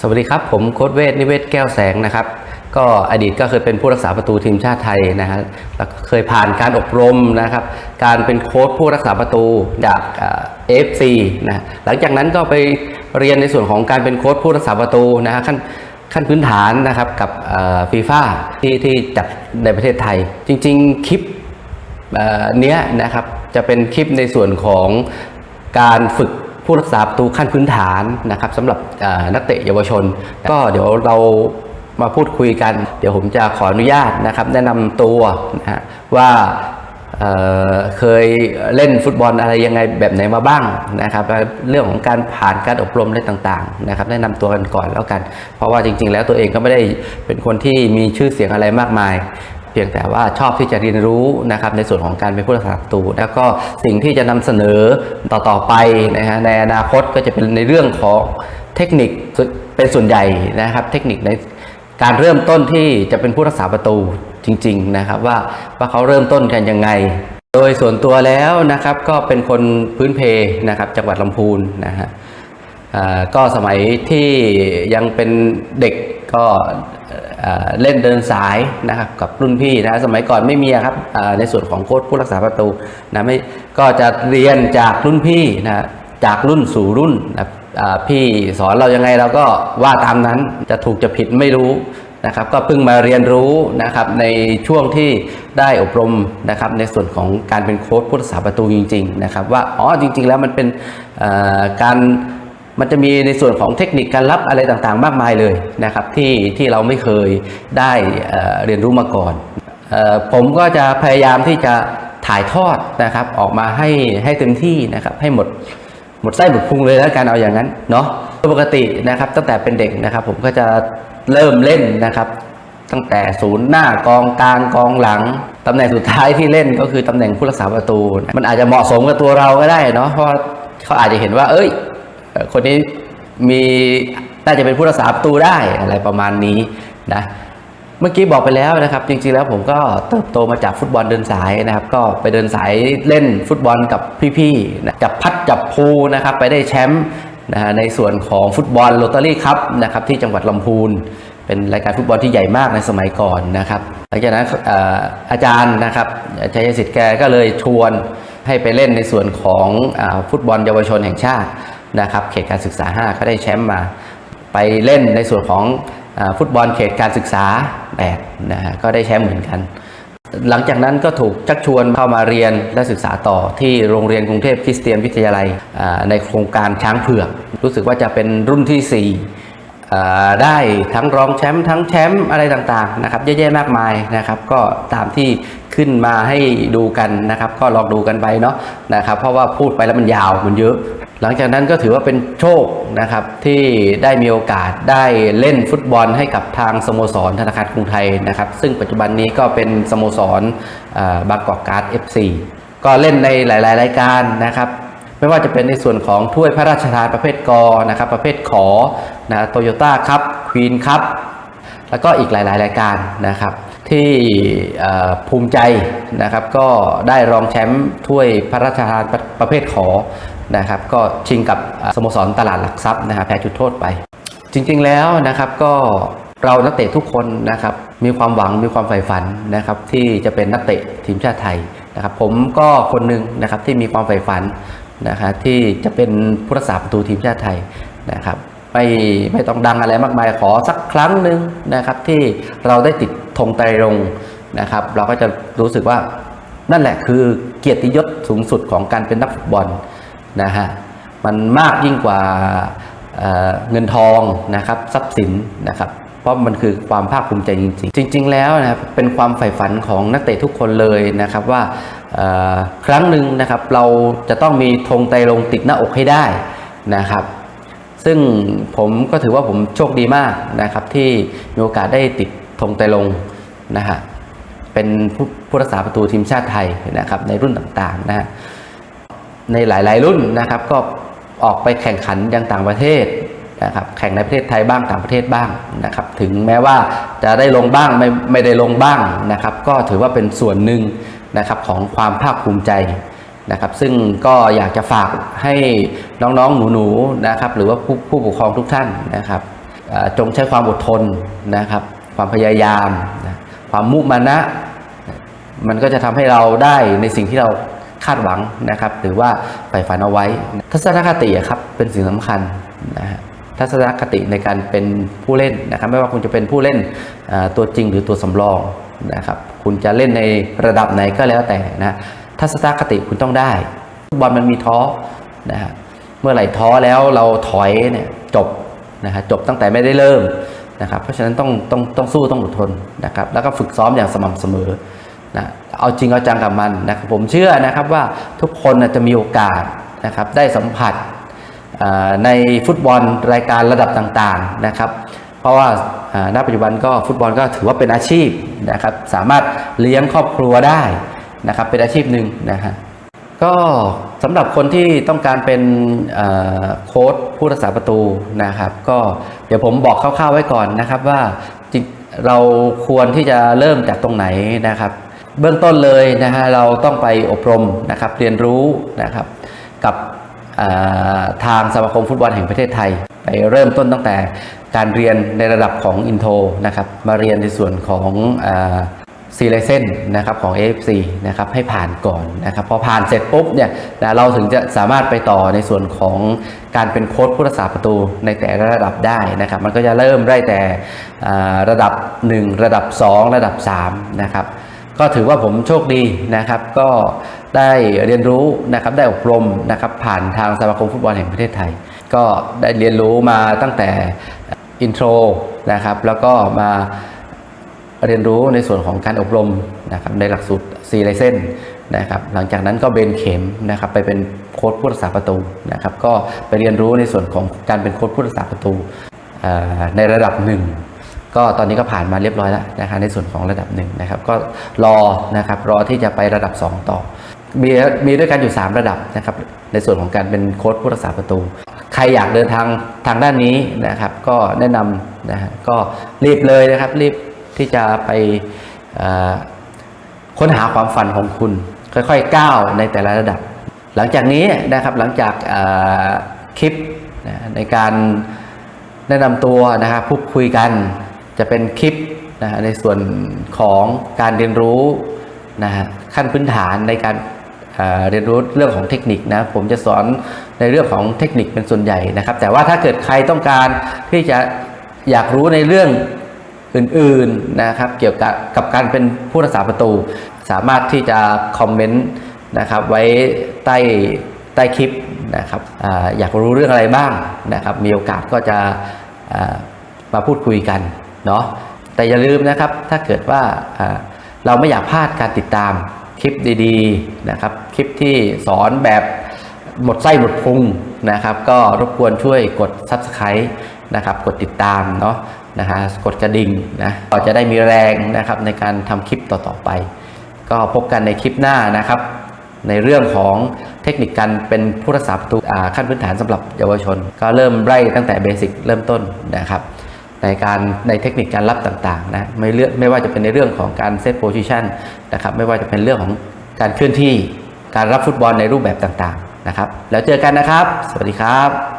สวัสดีครับ ผมโค้ดเวทนิเวศแก้วแสงนะครับ ก็อดีตก็เคยเป็นผู้รักษาประตูทีมชาติไทยนะฮะแล้วเคยผ่านการอบรมนะครับ การเป็นโค้ชผู้รักษาประตูจากเอฟซีนะหลังจากนั้นก็ไปเรียนในส่วนของการเป็นโค้ชผู้รักษาประตูนะฮะขั้นขั้นพื้นฐานนะครับกับฟีฟ่าที่ที่จัดในประเทศไทย จริง ๆ คลิปเอ่อเนี้ยนะครับจะเป็นคลิปในส่วนของการฝึก ผู้รักษาประตูขั้นพื้นฐานนะครับสำหรับนักเตะเยาวชน ก็เดี๋ยวเรามาพูดคุยกัน เดี๋ยวผมจะขออนุญาตนะครับแนะนำตัวนะฮะว่าเเคยเล่นฟุตบอลอะไรยังไงแบบไหนมาบ้างนะครับ เรื่องของการผ่านการอบรมอะไรต่างๆนะครับแนะนำตัวกันก่อนแล้วกัน เพราะว่าจริง ๆ แล้วตัวเองก็ไม่ได้เป็นคนที่มีชื่อเสียงอะไรมากมาย พียงแต่ว่าชอบที่จะเรียนรู้นะครับในส่วนของการเป็นผู้รักษาประตูแล้วก็สิ่งที่จะนำเสนอต่อๆไปนะฮะในอนาคตก็จะเป็นในเรื่องของเทคนิคเป็นส่วนใหญ่นะครับ เทคนิคในการเริ่มต้นที่จะเป็นผู้รักษาประตูจริง ๆนะครับ ว่าว่าเขาเริ่มต้นกันยังไง โดยส่วนตัวแล้วนะครับก็เป็นคนพื้นเพนะครับจังหวัดลำพูนนะฮะก็สมัยที่ยังเป็นเด็ก ก็เล่นเดินสายนะครับกับรุ่นพี่นะสมัยก่อนไม่มีครับในส่วนของโค้ชผู้รักษาประตูนะไม่ก็จะเรียนจากรุ่นพี่นะจากรุ่นสู่รุ่นนะพี่สอนเรายังไงเราก็ว่าตามนั้นจะถูกจะผิดไม่รู้นะครับก็เพิ่งมาเรียนรู้นะครับในช่วงที่ได้อบรมนะครับในส่วนของการเป็นโค้ชผู้รักษาประตูจริงๆนะครับว่าอ๋อจริง ๆ แล้วมันเป็นการ มันจะมีในส่วนของเทคนิคการรับอะไรต่างๆ มากมายเลยนะครับที่ที่เราไม่เคยได้เรียนรู้มาก่อนออผมก็จะพยายามที่จะถ่ายทอดนะครับออกมาให้ให้เต็มที่นะครับให้หมดหมดไส้หมดพุงเลยแล้วกันเอาอย่างนั้นเนาะปกตินะครับตั้งแต่เป็นเด็กนะครับ ผมก็จะเริ่มเล่นนะครับ ตั้งแต่ศูนย์หน้ากองกลางกองหลังตำแหน่งสุดท้ายที่เล่นก็คือตำแหน่งผู้รักษาประตู มันอาจจะเหมาะสมกับตัวเราก็ได้เนาะเพราะเขาอาจจะเห็นว่า เอ้ย คนนี้มีน่าจะเป็นผู้รักษาประตูได้อะไรประมาณนี้นะเมื่อกี้บอกไปแล้วนะครับ จริงๆแล้วผมก็เติบโตมาจากฟุตบอลเดินสายนะครับ ก็ไปเดินสายเล่นฟุตบอลกับพี่ๆนะจับพัดจับพูนะครับ ไปได้แชมป์นะฮะในส่วนของฟุตบอลโรตารี่ครับนะครับ ที่จังหวัดลำพูน เป็นรายการฟุตบอลที่ใหญ่มากในสมัยก่อนนะครับหลังจากนั้นอาจารย์นะครับชัยสิทธิ์แกก็เลยชวนให้ไปเล่นในส่วนของอฟุตบอลเยาวชนแห่งชาติ นะครับเขตการศึกษา 5 ก็ได้แชมป์มา ไปเล่นในส่วนของอฟุตบอลเขตการศึกษา8นะฮะก็ได้แชมป์เหมือนกัน หลังจากนั้นก็ถูกชักชวนเข้ามาเรียนและศึกษาต่อที่โรงเรียนกรุงเทพคริสเตียนวิทยาลัยในโครงการช้างเผือก รู้สึกว่าจะเป็นรุ่นที่4อ่ได้ทั้งรองแชมป์ทั้งแชมป์อะไรต่างๆนะครับเยอะแยะมากมายนะครับก็ตามที่ขึ้นมาให้ดูกันนะครับ ก็ลองดูกันไปเนาะนะครับเพราะว่าพูดไปแล้วมันยาวมันเยอะ หลังจากนั้นก็ถือว่าเป็นโชคนะครับที่ได้มีโอกาสได้เล่นฟุตบอลให้กับทางสโมสรธนาคารกรุงไทยนะครับ ซึ่งปัจจุบันนี้ก็เป็นสโมสรบางกอกการ์ด FC ก็เล่นในหลาย ๆ รายการนะครับ ไม่ว่าจะเป็นในส่วนของถ้วยพระราชทานประเภทกอนะครับประเภทขอนะโตโยต้าครับควีนครับแล้วก็อีกหลาย ๆ รายการนะครับที่ภูมิใจนะครับก็ได้รองแชมป์ถ้วยพระราชทานประประเภทขอ นะครับก็ชิงกับสโมสรตลาดหลักทรัพย์นะฮะแพ้จุดโทษไป จริงๆแล้วนะครับก็เรานักเตะทุกคนนะครับมีความหวังมีความใฝ่ฝันนะครับที่จะเป็นนักเตะทีมชาติไทยนะครับผมก็คนหนึ่งนะครับที่มีความใฝ่ฝันนะครับที่จะเป็นผู้รักษาประตูทีมชาติไทยนะครับไม่ไม่ต้องดังอะไรมากมายขอสักครั้งหนึ่งนะครับที่เราได้ติดธงไตรรงนะครับ เราก็จะรู้สึกว่านั่นแหละคือเกียรติยศสูงสุดของการเป็นนักฟุตบอล นะฮะมันมากยิ่งกว่าเเงินทองนะครับทรัพย์สินนะครับ เพราะมันคือความภาคภูมิใจจริงๆ จริง ๆ แล้วนะครับเป็นความใฝ่ฝันของนักเตะทุกคนเลยนะครับว่าครั้งหนึ่งนะครับเราจะต้องมีธงไตรรงติดหน้าอกให้ได้นะครับ ซึ่งผมก็ถือว่าผมโชคดีมากนะครับที่มีโอกาสได้ติดธงไตรรงนะฮะเป็นผู้รักษาประตูทีมชาติไทยนะครับในรุ่นต่างๆนะฮะ ในหลาย ๆ รุ่นนะครับ ก็ออกไปแข่งขันยังต่างประเทศนะครับแข่งในประเทศไทยบ้างต่างประเทศบ้างนะครับถึงแม้ว่าจะได้ลงบ้างไม่ไม่ได้ลงบ้างนะครับ ก็ถือว่าเป็นส่วนหนึ่งนะครับของความภาคภูมิใจนะครับ ซึ่งก็อยากจะฝากให้น้องๆหนูๆนะครับ หรือว่าผู้ผู้ปกครองทุกท่านนะครับจงใช้ความอดทนนะครับ ความพยายาม ความมุมานะ มันก็จะทำให้เราได้ในสิ่งที่เรา คาดหวังนะครับ หรือว่าใฝ่ฝันเอาไว้ ทัศนคติครับเป็นสิ่งสำคัญนะฮะทัศนคติในการเป็นผู้เล่นนะครับ ไม่ว่าคุณจะเป็นผู้เล่นตัวจริงหรือตัวสำรองนะครับคุณจะเล่นในระดับไหนก็แล้วแต่นะทัศนคติคุณต้องได้บอลมันมีท้อนะฮะเมื่อไหร่ท้อแล้วเราถอยเนี่ยจบนะฮะจบตั้งแต่ไม่ได้เริ่มนะครับเพราะฉะนั้นต้องต้องต้องสู้ต้องอดทนนะครับแล้วก็ฝึกซ้อมอย่างสม่ำเสมอนะ เอาจริงเอาจังกับมันนะครับผมเชื่อนะครับว่าทุกคนจะมีโอกาสนะครับได้สัมผัสในฟุตบอลรายการระดับต่างๆนะครับ เพราะว่าณปัจจุบันก็ฟุตบอลก็ถือว่าเป็นอาชีพนะครับสามารถเลี้ยงครอบครัวได้นะครับเป็นอาชีพหนึ่งนะฮะก็สำหรับคนที่ต้องการเป็นโค้ชผู้รักษาประตูนะครับ ก็เดี๋ยวผมบอกคร่าวๆไว้ก่อนนะครับว่าเราควรที่จะเริ่มจากตรงไหนนะครับ เบื้องต้นเลยนะฮะเราต้องไปอบรมนะครับเรียนรู้นะครับกับทางสมาคมฟุตบอลแห่งประเทศไทย ไปเริ่มต้นตั้งแต่การเรียนในระดับของอินโทนะครับมาเรียนในส่วนของซีเลเซนนะครับของ AFC นะครับให้ผ่านก่อนนะครับพอผ่านเสร็จปุ๊บเนี่ยนะเราถึงจะสามารถไปต่อในส่วนของการเป็นโค้ชผู้รักษาประตูในแต่ละระดับได้นะครับมันก็จะเริ่มได้แต่ระดับ 1 ระดับ 2 ระดับ3นะครับ ก็ถือว่าผมโชคดีนะครับ ก็ได้เรียนรู้นะครับได้อบรมนะครับผ่านทางสมาคมฟุตบอลแห่งประเทศไทย ก็ได้เรียนรู้มาตั้งแต่อินโทรนะครับแล้วก็มาเรียนรู้ในส่วนของการอบรมนะครับในหลักสูตรซีไลเซนนะครับหลังจากนั้นก็เบนเข็มนะครับไปเป็นโค้ชผู้รักษาประตูนะครับก็ไปเรียนรู้ในส่วนของการเป็นโค้ชผู้รักษาประตูในระดับหนึ่ง ก็ตอนนี้ก็ผ่านมาเรียบร้อยแล้วนะครับในส่วนของระดับหนึ่งนะครับก็รอนะครับรอที่จะไประดับ 2 ต่อ มีมีด้วยกันอยู่ 3 ระดับนะครับในส่วนของการเป็นโค้ชผู้รักษาประตู ใครอยากเดินทางทางด้านนี้นะครับก็แนะนำนะฮะก็รีบเลยนะครับรีบที่จะไปค้นหาความฝันของคุณ ค่อยๆก้าวในแต่ละระดับ หลังจากนี้นะครับหลังจากคลิปนะในการแนะนำตัวนะครับพูดคุยกัน จะเป็นคลิปนะในส่วนของการเรียนรู้นะฮะขั้นพื้นฐานในการเอ่อเรียนรู้เรื่องของเทคนิคนะผมจะสอนในเรื่องของเทคนิคเป็นส่วนใหญ่นะครับ แต่ว่าถ้าเกิดใครต้องการที่จะอยากรู้ในเรื่องอื่นๆนะครับ เกี่ยวกับกับการเป็นผู้รักษาประตู สามารถที่จะคอมเมนต์นะครับไว้ใต้ใต้คลิปนะครับออยากรู้เรื่องอะไรบ้างนะครับ มีโอกาสก็จะามาพูดคุยกัน เนาะแต่อย่าลืมนะครับถ้าเกิดว่าเราไม่อยากพลาดการติดตามคลิปดีๆนะครับคลิปที่สอนแบบหมดไส้หมดพุงนะครับก็รบกวนช่วยกด Subscribe นะครับกดติดตามเนาะนะฮะกดกระดิ่งนะก็จะได้มีแรงนะครับในการทำคลิปต่อๆไป ก็พบกันในคลิปหน้านะครับ ในเรื่องของเทคนิคการเป็นผู้รักษาประตูขั้นพื้นฐานสำหรับเยาวชน ก็เริ่มไล่ตั้งแต่เบสิกเริ่มต้นนะครับ ในการในเทคนิคการรับต่างๆนะไม่เลือกไม่ว่าจะเป็นในเรื่องของการเซตโพซิชันนะครับไม่ว่าจะเป็นเรื่องของการเคลื่อนที่การรับฟุตบอลในรูปแบบต่างๆนะครับ แล้วเจอกันนะครับ สวัสดีครับ